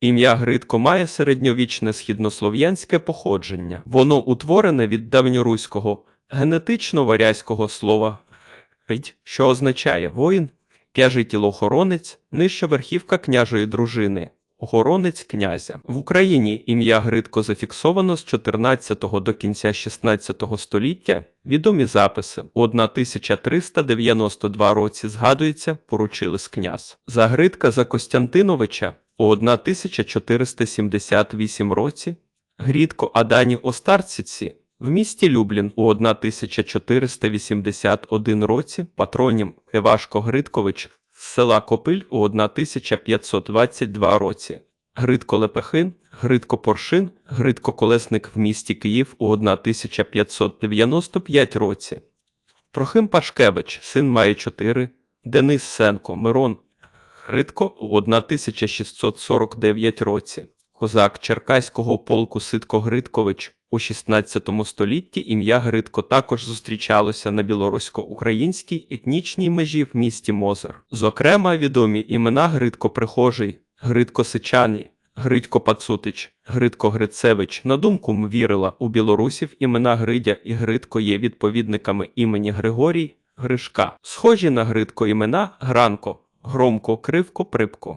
Ім'я Гридко має середньовічне східнослов'янське походження. Воно утворене від давньоруського генетично-варязького слова «гридь», що означає воїн, княжий тілоохоронець, нижча верхівка княжої дружини. Охоронець князя в Україні ім'я Гридко зафіксовано з 14 до кінця 16 століття. Відомі записи у 1392 році згадується поручились княз за Гридка за Костянтиновича у 1478 році. Грідко Адані Остарціці в місті Люблін у 1481 році патронім Івашко Гридкович з села Копиль у 1522 році. Гридко Лепехин, Гридко Поршин, Гридко Колесник в місті Київ у 1595 році. Трохим Пашкевич, син має 4, Денис Сенко, Мирон Гридко у 1649 році. Козак Черкаського полку Ситко Гридкович у 16 столітті ім'я Гридко також зустрічалося на білорусько-українській етнічній межі в місті Мозер. Зокрема, відомі імена Гридко Прихожий, Гридко Сичані, Гридько Пацутич, Гридко Грицевич. На думку Мвірила, у білорусів імена Гридя і Гридко є відповідниками імені Григорій Гришка. Схожі на Гридко імена Гранко, Громко, Кривко, Припко.